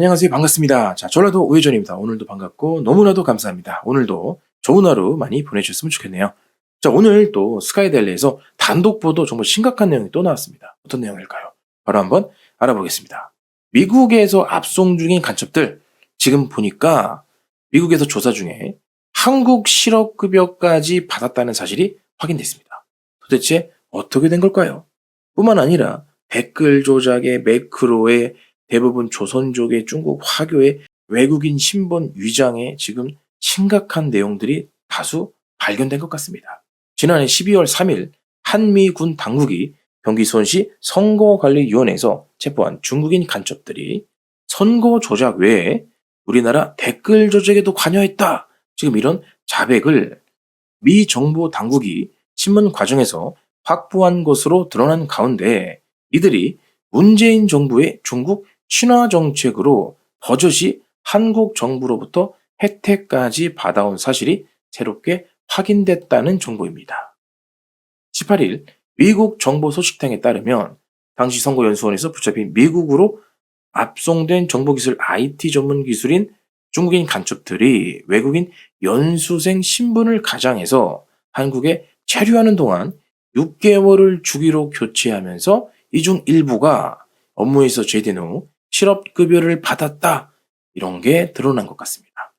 안녕하세요. 반갑습니다. 자, 전라도 우회전입니다. 오늘도 반갑고 너무나도 감사합니다. 오늘도 좋은 하루 많이 보내주셨으면 좋겠네요. 자, 오늘 또 스카이델리에서 단독 보도 정말 심각한 내용이 또 나왔습니다. 어떤 내용일까요? 바로 한번 알아보겠습니다. 미국에서 압송 중인 간첩들 지금 보니까 미국에서 조사 중에 한국 실업급여까지 받았다는 사실이 확인됐습니다. 도대체 어떻게 된 걸까요? 뿐만 아니라 댓글 조작의 매크로의 대부분 조선족의 중국 화교의 외국인 신분 위장에 지금 심각한 내용들이 다수 발견된 것 같습니다. 지난해 12월 3일 한미군 당국이 경기 수원시 선거관리위원회에서 체포한 중국인 간첩들이 선거 조작 외에 우리나라 댓글 조작에도 관여했다. 지금 이런 자백을 미 정부 당국이 신문 과정에서 확보한 것으로 드러난 가운데 이들이 문재인 정부의 중국 친화 정책으로 버젓이 한국 정부로부터 혜택까지 받아온 사실이 새롭게 확인됐다는 정보입니다. 18일 미국 정보 소식통에 따르면 당시 선거연수원에서 붙잡힌 미국으로 압송된 정보기술 IT 전문 기술인 중국인 간첩들이 외국인 연수생 신분을 가장해서 한국에 체류하는 동안 6개월을 주기로 교체하면서 이 중 일부가 업무에서 제대한 후 실업급여를 받았다. 이런 게 드러난 것 같습니다.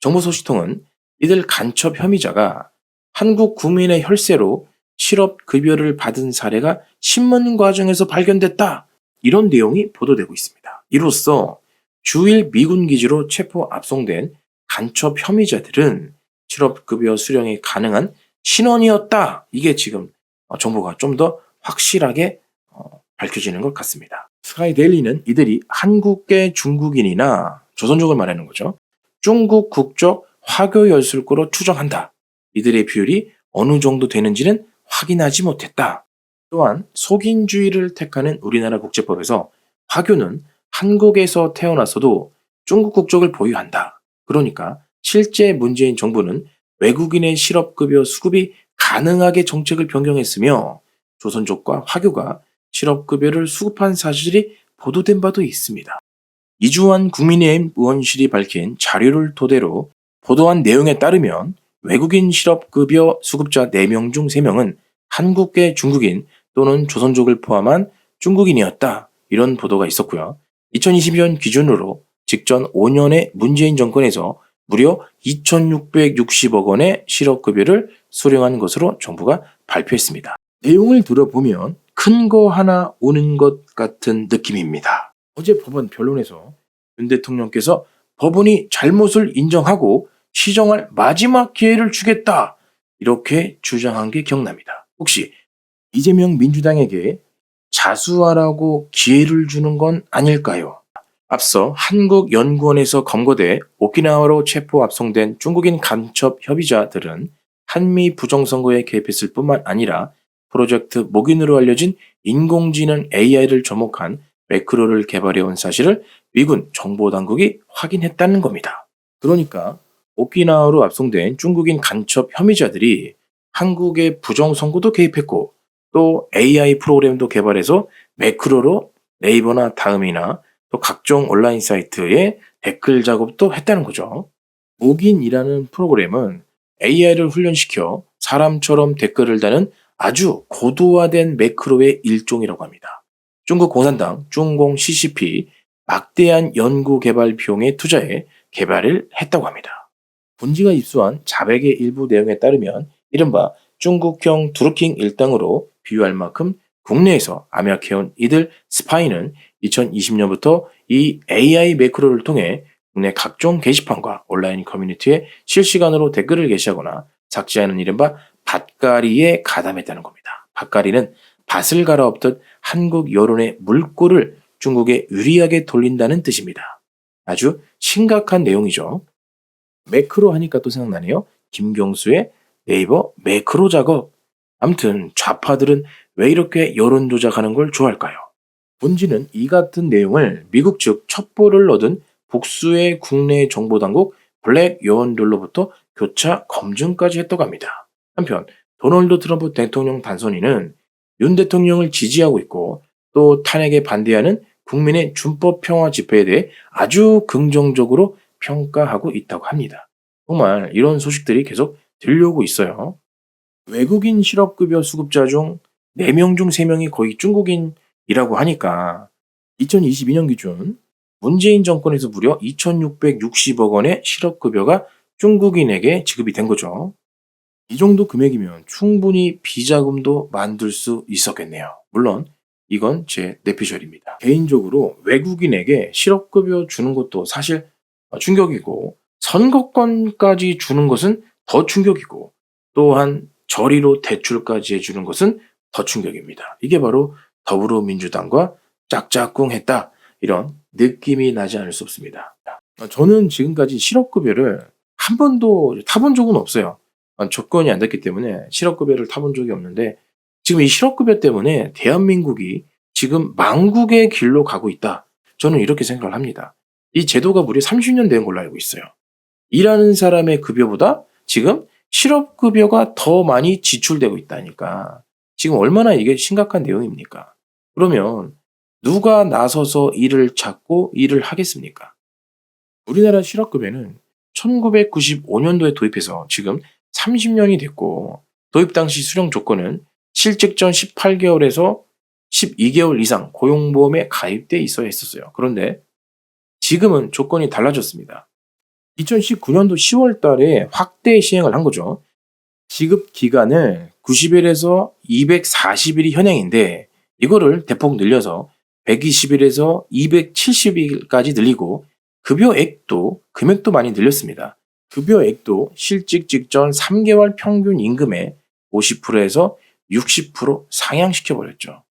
정보 소식통은 이들 간첩 혐의자가 한국 국민의 혈세로 실업급여를 받은 사례가 신문 과정에서 발견됐다. 이런 내용이 보도되고 있습니다. 이로써 주일 미군 기지로 체포 압송된 간첩 혐의자들은 실업급여 수령이 가능한 신원이었다. 이게 지금 어, 정보가 좀 더 확실하게 어, 밝혀지는 것 같습니다. 스카이데일리는 이들이 한국계 중국인이나 조선족을 말하는 거죠. 중국 국적 화교 열술고로 추정한다. 이들의 비율이 어느 정도 되는지는 확인하지 못했다. 또한 속인주의를 택하는 우리나라 국제법에서 화교는 한국에서 태어났어도 중국 국적을 보유한다. 그러니까 실제 문재인 정부는 외국인의 실업급여 수급이 가능하게 정책을 변경했으며 조선족과 화교가 실업급여를 수급한 사실이 보도된 바도 있습니다. 이주환 국민의힘 의원실이 밝힌 자료를 토대로 보도한 내용에 따르면 외국인 실업급여 수급자 4명 중 3명은 한국계 중국인 또는 조선족을 포함한 중국인이었다. 이런 보도가 있었고요. 2020년 기준으로 직전 5년의 문재인 정권에서 무려 2,660억 원의 실업급여를 수령한 것으로 정부가 발표했습니다. 내용을 들어보면 큰 거 하나 오는 것 같은 느낌입니다. 어제 법원 변론에서 윤 대통령께서 법원이 잘못을 인정하고 시정할 마지막 기회를 주겠다. 이렇게 주장한 게 기억납니다. 혹시 이재명 민주당에게 자수하라고 기회를 주는 건 아닐까요? 앞서 한국연구원에서 검거돼 오키나와로 체포 압송된 중국인 간첩 협의자들은 한미 부정선거에 개입했을 뿐만 아니라 프로젝트 목인으로 알려진 인공지능 AI를 접목한 매크로를 개발해온 사실을 미군 정보당국이 확인했다는 겁니다. 그러니까 오키나와로 압송된 중국인 간첩 혐의자들이 한국의 부정선거도 개입했고 또 AI 프로그램도 개발해서 매크로로 네이버나 다음이나 또 각종 온라인 사이트에 댓글 작업도 했다는 거죠. 목인이라는 프로그램은 AI를 훈련시켜 사람처럼 댓글을 다는 아주 고도화된 매크로의 일종이라고 합니다. 중국 공산당 중공 CCP 막대한 연구 개발 비용에 투자해 개발을 했다고 합니다. 본지가 입수한 자백의 일부 내용에 따르면 이른바 중국형 드루킹 일당으로 비유할 만큼 국내에서 암약해온 이들 스파이는 2020년부터 이 AI 매크로를 통해 국내 각종 게시판과 온라인 커뮤니티에 실시간으로 댓글을 게시하거나 삭제하는 이른바 밭가리에 가담했다는 겁니다. 밭가리는 밭을 갈아엎듯 한국 여론의 물꼬를 중국에 유리하게 돌린다는 뜻입니다. 아주 심각한 내용이죠. 매크로 하니까 또 생각나네요. 김경수의 네이버 매크로 작업. 암튼 좌파들은 왜 이렇게 여론 조작하는 걸 좋아할까요? 본지는 이 같은 내용을 미국 측 첩보를 얻은 복수의 국내 정보당국 블랙 요원들로부터 교차 검증까지 했다고 합니다. 한편 도널드 트럼프 대통령 단선인은 윤 대통령을 지지하고 있고 또 탄핵에 반대하는 국민의 준법 평화 집회에 대해 아주 긍정적으로 평가하고 있다고 합니다. 정말 이런 소식들이 계속 들려오고 있어요. 외국인 실업급여 수급자 중 4명 중 3명이 거의 중국인이라고 하니까 2022년 기준 문재인 정권에서 무려 2,660억 원의 실업급여가 중국인에게 지급이 된 거죠. 이 정도 금액이면 충분히 비자금도 만들 수 있었겠네요. 물론 이건 제 내피셜입니다. 개인적으로 외국인에게 실업급여 주는 것도 사실 충격이고 선거권까지 주는 것은 더 충격이고 또한 저리로 대출까지 해주는 것은 더 충격입니다. 이게 바로 더불어민주당과 짝짝꿍 했다. 이런 느낌이 나지 않을 수 없습니다. 저는 지금까지 실업급여를 한 번도 타본 적은 없어요. 조건이 안 됐기 때문에 실업급여를 타본 적이 없는데 지금 이 실업급여 때문에 대한민국이 지금 망국의 길로 가고 있다. 저는 이렇게 생각을 합니다. 이 제도가 무려 30년 된 걸로 알고 있어요. 일하는 사람의 급여보다 지금 실업급여가 더 많이 지출되고 있다니까. 지금 얼마나 이게 심각한 내용입니까? 그러면 누가 나서서 일을 찾고 일을 하겠습니까? 우리나라 실업급여는 1995년도에 도입해서 지금 30년이 됐고 도입 당시 수령 조건은 실직 전 18개월에서 12개월 이상 고용보험에 가입돼 있어야 했었어요. 그런데 지금은 조건이 달라졌습니다. 2019년도 10월 달에 확대 시행을 한 거죠. 지급 기간을 90일에서 240일이 현행인데 이거를 대폭 늘려서 120일에서 270일까지 늘리고 급여액도 금액도 많이 늘렸습니다. 급여액도 실직 직전 3개월 평균 임금의 50%에서 60% 상향시켜 버렸죠.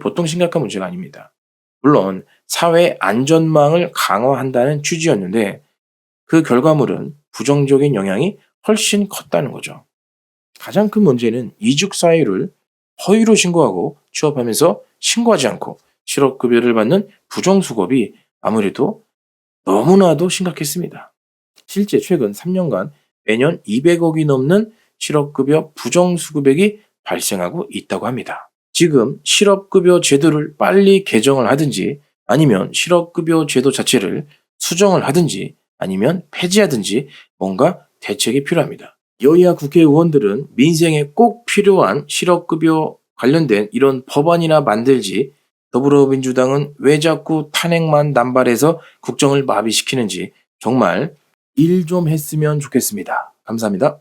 보통 심각한 문제가 아닙니다. 물론 사회 안전망을 강화한다는 취지였는데 그 결과물은 부정적인 영향이 훨씬 컸다는 거죠. 가장 큰 문제는 이직 사유를 허위로 신고하고 취업하면서 신고하지 않고 실업급여를 받는 부정수급이 아무래도 너무나도 심각했습니다. 실제 최근 3년간 매년 200억이 넘는 실업급여 부정수급액이 발생하고 있다고 합니다. 지금 실업급여 제도를 빨리 개정을 하든지 아니면 실업급여 제도 자체를 수정을 하든지 아니면 폐지하든지 뭔가 대책이 필요합니다. 여야 국회의원들은 민생에 꼭 필요한 실업급여 관련된 이런 법안이나 만들지 더불어민주당은 왜 자꾸 탄핵만 남발해서 국정을 마비시키는지 정말 일 좀 했으면 좋겠습니다. 감사합니다.